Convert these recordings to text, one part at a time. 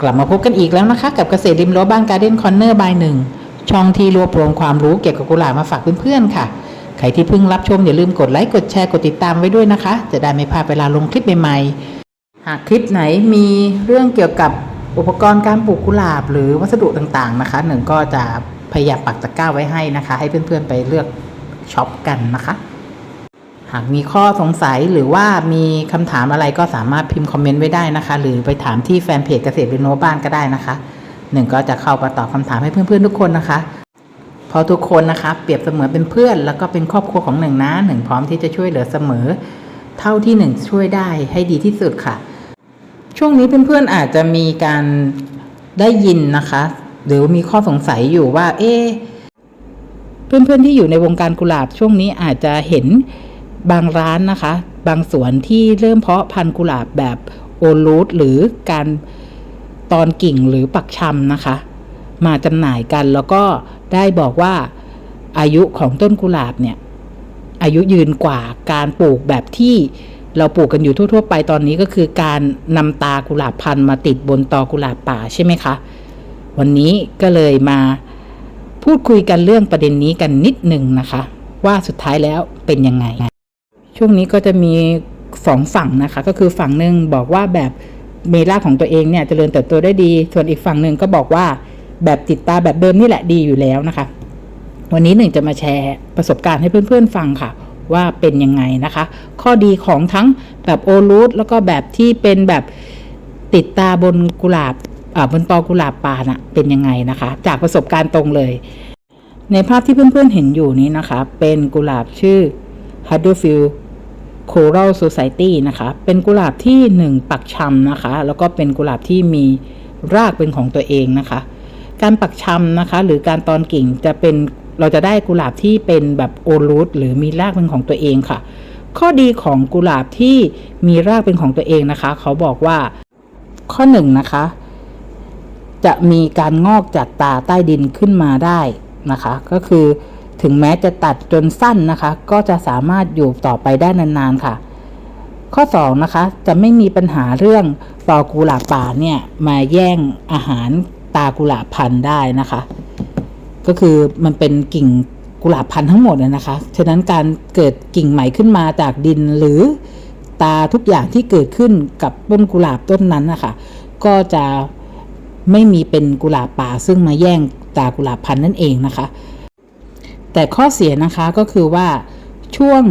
กลับมาพบกันอีกแล้วนะคะ กับเกษตรริมรั้วบ้านการ์เด้นคอนเนอร์บายหนึ่งช่องที่รวบรวมความรู้เกี่ยวกับกุหลาบมาฝากเพื่อนๆค่ะ ใครที่เพิ่งรับชมอย่าลืมกดไลค์กดแชร์กดติดตามไว้ด้วยนะคะ จะได้ไม่พลาดเวลาลงคลิปใหม่ๆ หากคลิปไหนมีเรื่องเกี่ยวกับอุปกรณ์การปลูกกุหลาบ หรือวัสดุต่างๆนะคะ หนึ่งก็จะพยายามปักตะกร้าไว้ให้นะคะ ให้เพื่อนๆไปเลือกช็อปกันนะคะ หากมีข้อสงสัยหรือว่ามีคำถามอะไรก็สามารถพิมพ์คอมเมนต์ไว้ได้นะคะ หรือไปถามที่แฟนเพจเกษตรเรโนบ้านก็ได้นะคะ หนึ่งก็จะเข้ามาตอบคำถามให้เพื่อนๆทุกคนนะคะ เพราะทุกคนนะคะ เปรียบเสมือนเป็นเพื่อน แล้วก็เป็นครอบครัวของหนึ่งนะหนึ่งพร้อมที่จะช่วยเหลือเสมอ เท่าที่หนึ่งช่วยได้ให้ดีที่สุดค่ะ ช่วงนี้เพื่อนๆอาจจะมีการได้ยินนะคะ หรือมีข้อสงสัยอยู่ว่า เอ๊เพื่อนๆที่อยู่ในวงการกุหลาบช่วงนี้อาจจะเห็น บางร้านนะคะ บางสวนที่เริ่มเพาะพันธุ์กุหลาบแบบโอรูทหรือการตอนกิ่งหรือปักชำนะคะ มาจำหน่ายกันแล้วก็ได้บอกว่าอายุของต้นกุหลาบเนี่ย อายุยืนกว่าการปลูกแบบที่เราปลูกกันอยู่ทั่ว ๆ ไปตอนนี้ก็คือการนำตากุหลาบพันธุ์มาติดบนตอกุหลาบป่าใช่ไหมคะ วันนี้ก็เลยมาพูดคุยกันเรื่องประเด็นนี้กันนิดหนึ่งนะคะ ว่าสุดท้ายแล้วเป็นยังไง ช่วงนี้ก็จะมีสองฝั่งนะคะ ก็คือฝั่งหนึ่งบอกว่าแบบเมล่าของตัวเองเนี่ยจเจริญเติบโตได้ดี ส่วนอีกฝั่งหนึ่งก็บอกว่าแบบติดตาแบบเดิมนี่แหละดีอยู่แล้วนะคะ วันนี้หนึ่งจะมาแชร์ประสบการณ์ให้เพื่อนๆฟังค่ะ ว่าเป็นยังไงนะคะ ข้อดีของทั้งแบบโอรูทแล้วก็แบบที่เป็นแบบติดตาบนกุหลาบอ่าบนตอกุหลาบป่าน่ะเป็นยังไงนะคะ จากประสบการณ์ตรงเลย ในภาพที่เพื่อนๆเห็นอยู่นี้นะคะ เป็นกุหลาบชื่อ h Coral Society นะคะ เป็นกุหลาบที่หนึ่งปักชำนะคะ แล้วก็เป็นกุหลาบที่มีรากเป็นของตัวเองนะคะ การปักชำนะคะ หรือการตอนกิ่งจะเป็นเราจะได้กุหลาบที่เป็นแบบโอรูทหรือมีรากเป็นของตัวเองค่ะ ข้อดีของกุหลาบที่มีรากเป็นของตัวเองนะคะ เขาบอกว่าข้อหนึ่งนะคะ จะมีการงอกจากตาใต้ดินขึ้นมาได้นะคะ ก็คือ ถึงแม้จะตัดจนสั้นนะคะ ก็จะสามารถอยู่ต่อไปได้นานๆค่ะ ข้อ2นะคะจะไม่มีปัญหาเรื่องตอกุหลาบป่าเนี่ยมาแย่งอาหารตากุหลาบพันได้นะคะ ก็คือมันเป็นกิ่งกุหลาบพันทั้งหมดนะคะ ฉะนั้นการเกิดกิ่งใหม่ขึ้นมาจากดินหรือตาทุกอย่างที่เกิดขึ้นกับต้นกุหลาบต้นนั้นนะคะก็จะไม่มีเป็นกุหลาบป่าซึ่งมาแย่งตากุหลาบพันนั่นเองนะคะ แต่ข้อเสียนะคะก็คือว่าช่วง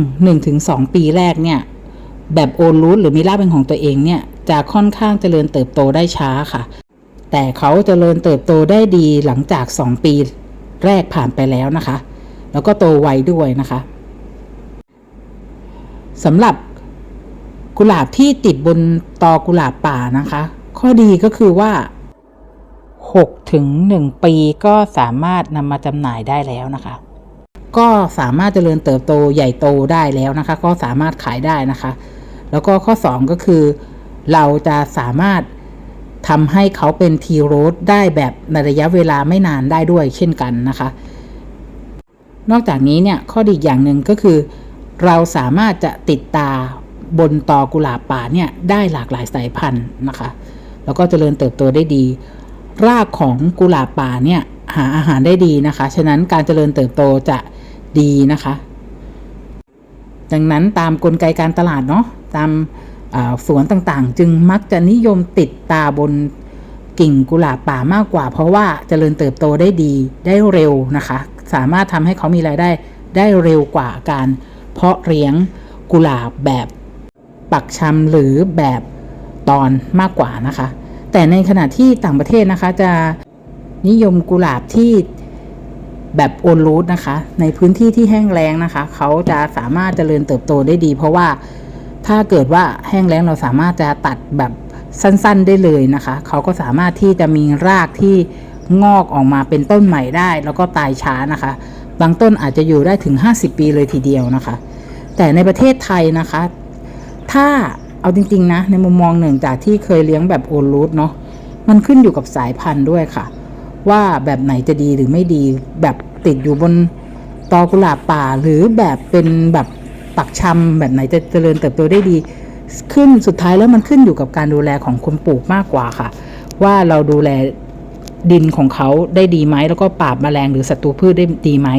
1-2 ปีแรกเนี่ย แบบโอนรูทหรือมีรากเป็นของตัวเองเนี่ย จะค่อนข้างเจริญเติบโตได้ช้าค่ะ แต่เขาเจริญเติบโตได้ดีหลังจาก 2 ปีแรกผ่านไปแล้วนะคะ แล้วก็โตไวด้วยนะคะสำหรับกุหลาบที่ติดบนตอกุหลาบป่านะคะ ข้อดีก็คือว่า6ถึง1ปีก็สามารถนำมาจำหน่ายได้แล้วนะคะ ก็สามารถเจริญเติบโตใหญ่โตได้แล้วนะคะ ก็สามารถขายได้นะคะ แล้วก็ข้อ 2 ก็คือ เราจะสามารถทำให้เขาเป็นทีโรสได้แบบในระยะเวลาไม่นานได้ด้วยเช่นกันนะคะ นอกจากนี้เนี่ยข้อดีอีกอย่างหนึ่งก็คือ เราสามารถจะติดตาบนตอกุหลาบป่าเนี่ยได้หลากหลายสายพันธุ์นะคะ แล้วก็เจริญเติบโตได้ดี รากของกุหลาบป่าเนี่ยหาอาหารได้ดีนะคะ ฉะนั้นการเจริญเติบโตจะ ดีนะคะ ดังนั้นตามกลไกการตลาดเนาะตามาสวนต่างๆ จึงมักจะนิยมติดตาบนกิ่งกุหลาบป่ามากกว่า เพราะว่าเจริญเติบโตได้ดีได้เร็วนะคะ สามารถทำให้เขามีรายได้ได้เร็วกว่าการเพาะเลี้ยงกุหลาบแบบปักชำหรือแบบตอนมากกว่านะคะ แต่ในขณะที่ต่างประเทศนะคะจะนิยมกุหลาบที่ แบบโอนรูทนะคะ ในพื้นที่ที่แห้งแล้งนะคะ เขาจะสามารถเจริญเติบโตได้ดี เพราะว่าถ้าเกิดว่าแห้งแล้งเราสามารถจะตัดแบบสั้นๆได้เลยนะคะ เขาก็สามารถที่จะมีรากที่งอกออกมาเป็นต้นใหม่ได้ แล้วก็ตายช้านะคะ บางต้นอาจจะอยู่ได้ถึง 50 ปีเลยทีเดียวนะคะ แต่ในประเทศไทยนะคะ ถ้าเอาจริงๆนะในมุมมองหนึ่งจากที่เคยเลี้ยงแบบโอนรูทเนาะมันขึ้นอยู่กับสายพันธุ์ด้วยค่ะ ว่าแบบไหนจะดีหรือไม่ดี แบบติดอยู่บนตอกุหลาบป่า หรือแบบเป็นแบบปักชำแบบไหนจะเจริญเติบโตได้ดี ขึ้นสุดท้ายแล้วมันขึ้นอยู่กับการดูแลของคนปลูกมากกว่าค่ะ ว่าเราดูแลดินของเขาได้ดีไหมแล้วก็ปราบแมลงหรือศัตรูพืชได้ดีไหม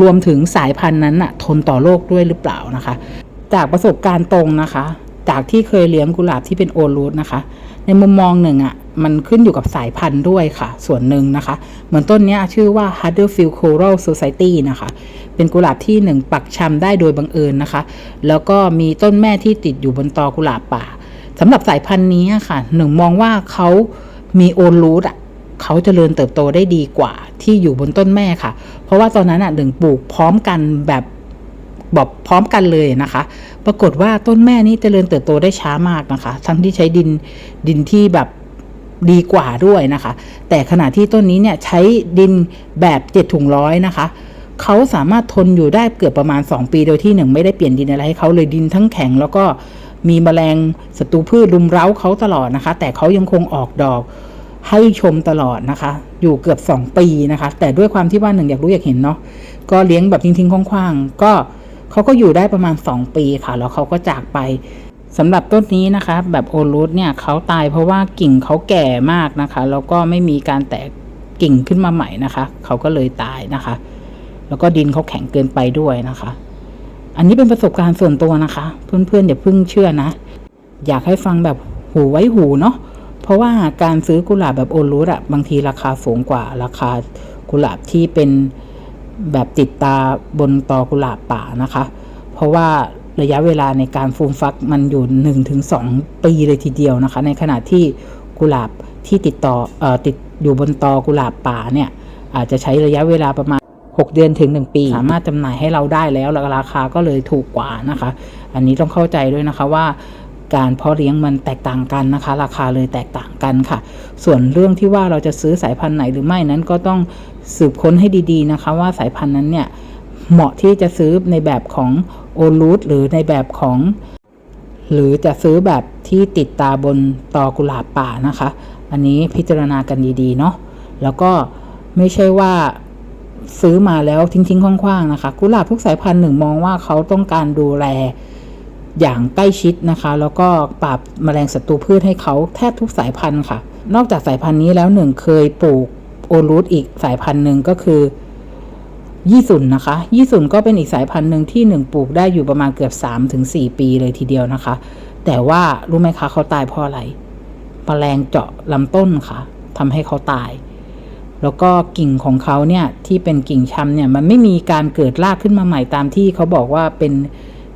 รวมถึงสายพันธุ์นั้นน่ะทนต่อโรคด้วยหรือเปล่านะคะ จากประสบการณ์ตรงนะคะ จากที่เคยเลี้ยงกุหลาบที่เป็นโอรูทนะคะ ในมุมมองหนึ่งอะ่ะมันขึ้นอยู่กับสายพันธุ์ด้วยค่ะ ส่วนหนึ่งนะคะ เหมือนต้นนี้ชื่อว่า Huddersfield Coral Society นะคะ เป็นกุหลาบที่หนึ่งปักชำได้โดยบังเอิญนะคะ แล้วก็มีต้นแม่ที่ติดอยู่บนตอกุหลาบป่าสำหรับสายพันธุ์นี้ค่ะหนึ่งมองว่าเขามีโอรูทอะเขาจเจริญเติบโตได้ดีกว่าที่อยู่บนต้นแม่ค่ะ เพราะว่าตอนนั้นอะหนึ่งปลูกพร้อมกันแบบ บอกพร้อมกันเลยนะคะ ปรากฏว่าต้นแม่นี่เจริญเติบโตได้ช้ามากนะคะ ทั้งที่ใช้ดินดินที่แบบดีกว่าด้วยนะคะ แต่ขณะที่ต้นนี้เนี่ยใช้ดินแบบเจ็ดถุงร้อยนะคะเขาสามารถทนอยู่ได้เกือบประมาณ 2 ปีโดยที่หนึ่งไม่ได้เปลี่ยนดินอะไรให้เขาเลยดินทั้งแข็ง แล้วก็มีแมลงศัตรูพืชรุมเร้าเขาตลอดนะคะ แต่เขายังคงออกดอกให้ชมตลอดนะคะ อยู่เกือบ 2 ปีนะคะ แต่ด้วยความที่ว่าหนึ่งอยากรู้อยากเห็นเนาะก็เลี้ยงแบบทิ้งๆคว่างๆก็ เขาก็อยู่ได้ประมาณ 2 ปีค่ะ แล้วเขาก็จากไปสำหรับต้นนี้นะคะ แบบโอรูทเนี่ยเขาตายเพราะว่ากิ่งเขาแก่มากนะคะ แล้วก็ไม่มีการแตกกิ่งขึ้นมาใหม่นะคะ เขาก็เลยตายนะคะ แล้วก็ดินเขาแข็งเกินไปด้วยนะคะ อันนี้เป็นประสบการณ์ส่วนตัวนะคะ เพื่อนๆอย่าเพิ่งเชื่อนะ อยากให้ฟังแบบหูไว้หูเนาะเพราะว่าการซื้อกุหลาบแบบโอรูทอะบางทีราคาสูงกว่าราคากุหลาบที่เป็น แบบติดตาบนตอกุหลาบป่านะคะ เพราะว่าระยะเวลาในการฟูมฟักมันอยู่ 1-2 ปีเลยทีเดียวนะคะ ในขณะที่กุหลาบที่ติดต่อเอ่อติดอยู่บนตอกุหลาบป่าเนี่ยอาจจะใช้ระยะเวลาประมาณ 6 เดือนถึง 1 ปี สามารถจำหน่ายให้เราได้แล้วแล้วราคาก็เลยถูกกว่านะคะ อันนี้ต้องเข้าใจด้วยนะคะว่า การเพาะเลี้ยงมันแตกต่างกันนะคะ ราคาเลยแตกต่างกันค่ะ ส่วนเรื่องที่ว่าเราจะซื้อสายพันธุ์ไหนหรือไม่นั้นก็ต้องสืบค้นให้ดีๆนะคะ ว่าสายพันธุ์นั้นเนี่ยเหมาะที่จะซื้อในแบบของโอรูทหรือในแบบของหรือจะซื้อแบบที่ติดตาบนตอกุหลาบป่านะคะ อันนี้พิจารณากันดีๆเนาะแล้วก็ไม่ใช่ว่าซื้อมาแล้วทิ้งๆคว้างๆนะคะ กุหลาบทุกสายพันธุ์หนึ่งมองว่าเขาต้องการดูแล อย่างใกล้ชิดนะคะ แล้วก็ปราบแมลงศัตรูพืชให้เขาแทบทุกสายพันธุ์ค่ะ นอกจากสายพันธุ์นี้แล้วหนึ่งเคยปลูกโอรูทอีกสายพันธุ์หนึ่งก็คือยี่สุนนะคะ ยี่สุนก็เป็นอีกสายพันธุ์หนึ่งที่หนึ่งปลูกได้อยู่ประมาณเกือบ3-4ถึงปีเลยทีเดียวนะคะ แต่ว่ารู้ไหมคะเขาตายเพราะอะไรมแมลงเจาะลำต้นค่ะทำให้เขาตายแล้วก็กิ่งของเขาเนี่ยที่เป็นกิ่งชำเนี่ยมันไม่มีการเกิดรากขึ้นมาใหม่ตามที่เขาบอกว่าเป็น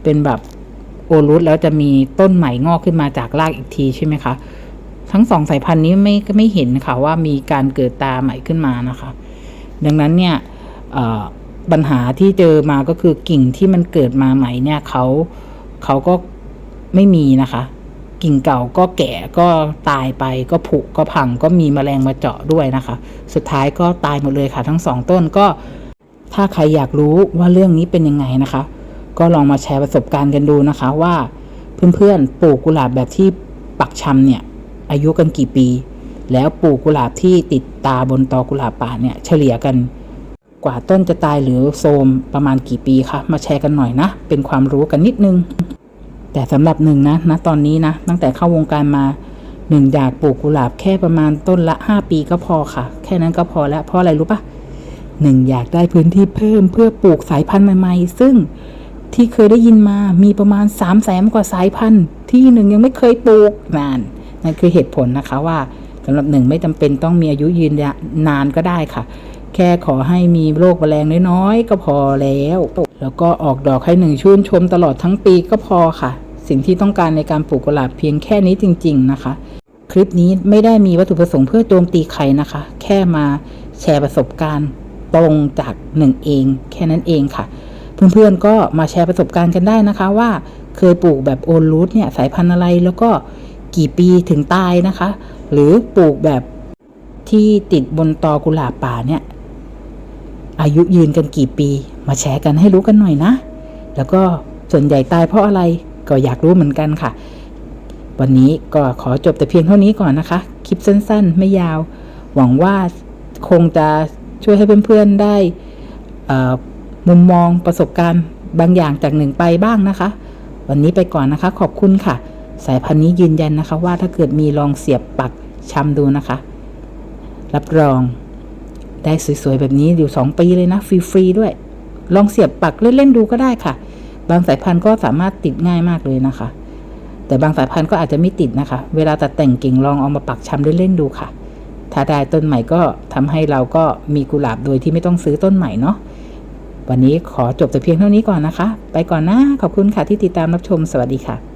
เป็นแบบ รุสแล้วจะมีต้นใหม่งอกขึ้นมาจากรากอีกทีใช่ไหมคะ ทั้งสองสายพันธุ์นี้ไม่ไม่เห็นค่ะว่ามีการเกิดตาใหม่ขึ้นมานะคะ ดังนั้นเนี่ยปัญหาที่เจอมาก็คือกิ่งที่มันเกิดมาใหม่เนี่ยเขาเขาก็ไม่มีนะคะ กิ่งเก่าก็แก่ก็ตายไปก็ผุก็พังก็มีแมลงมาเจาะด้วยนะคะ สุดท้ายก็ตายหมดเลยค่ะ ทั้งสองต้นก็ถ้าใครอยากรู้ว่าเรื่องนี้เป็นยังไงนะคะ ก็ลองมาแชร์ประสบการณ์กันดูนะคะว่าเพื่อนๆปลูกกุหลาบแบบที่ปักชำเนี่ยอายุกันกี่ปี แล้วปลูกกุหลาบที่ติดตาบนตอกุหลาบป่าเนี่ยเฉลี่ยกัน กว่าต้นจะตายหรือโทรมประมาณกี่ปีคะมาแชร์กันหน่อยนะ เป็นความรู้กันนิดนึง แต่สำหรับหนึ่งนะนะตอนนี้นะตั้งแต่เข้าวงการมาหนึ่งอยากปลูกกุหลาบแค่ประมาณต้นละ 5 ปีก็พอค่ะ แค่นั้นก็พอแล้วเพราะอะไรรู้ปะหนึ่งอยากได้พื้นที่เพิ่มเพื่อปลูกสายพันธุ์ใหม่ๆ ซึ่ง ที่เคยได้ยินมามีประมาณ3ามแสนกว่าสายพันธุ์ ที่หนึ่งยังไม่เคยปลูกนานนั่นคือเหตุผลนะคะว่าสำหรับหนึ่งไม่จำเป็นต้องมีอายุยืนนานก็ได้ค่ะ แค่ขอให้มีโรคแมลงน้อยๆ ก็พอแล้ว แล้วก็ออกดอกให้หนึ่งชื่นชมตลอดทั้งปีก็พอค่ะ สิ่งที่ต้องการในการปลูกกุหลาบเพียงแค่นี้จริง ๆนะคะ คลิปนี้ไม่ได้มีวัตถุประสงค์เพื่อโจมตีใครนะคะ แค่มาแชร์ประสบการณ์ตรงจากหนึ่งเอง แค่นั้นเองค่ะ เพื่อนๆก็มาแชร์ประสบการณ์กันได้นะคะ ว่าเคยปลูกแบบโอนรูทเนี่ยสายพันธุ์อะไรแล้วก็กี่ปีถึงตายนะคะ หรือปลูกแบบที่ติดบนตอกุหลาบป่าเนี่ย อายุยืนกันกี่ปี มาแชร์กันให้รู้กันหน่อยนะ แล้วก็ส่วนใหญ่ตายเพราะอะไรก็อยากรู้เหมือนกันค่ะ วันนี้ก็ขอจบแต่เพียงเท่านี้ก่อนนะคะ คลิปสั้นๆ ไม่ยาว หวังว่าคงจะช่วยให้เพื่อนๆได้ มุมมองประสบการณ์บางอย่างจากหนึ่งไปบ้างนะคะ วันนี้ไปก่อนนะคะ ขอบคุณค่ะ สายพันธุ์นี้ยืนยันนะคะ ว่าถ้าเกิดมีลองเสียบปักชำดูนะคะ รับรอง ได้สวยๆแบบนี้อยู่ 2 ปีเลยนะฟรีๆด้วย ลองเสียบปักเล่นๆดูก็ได้ค่ะ บางสายพันธุ์ก็สามารถติดง่ายมากเลยนะคะ แต่บางสายพันธุ์ก็อาจจะไม่ติดนะคะ เวลาตัดแต่งกิ่งลองเอามาปักชำเล่นๆดูค่ะถ้าได้ต้นใหม่ก็ทำให้เราก็มีกุหลาบโดยที่ไม่ต้องซื้อต้นใหม่เนาะ วันนี้ขอจบแต่เพียงเท่านี้ก่อนนะคะ ไปก่อนนะ ขอบคุณค่ะที่ติดตามรับชม สวัสดีค่ะ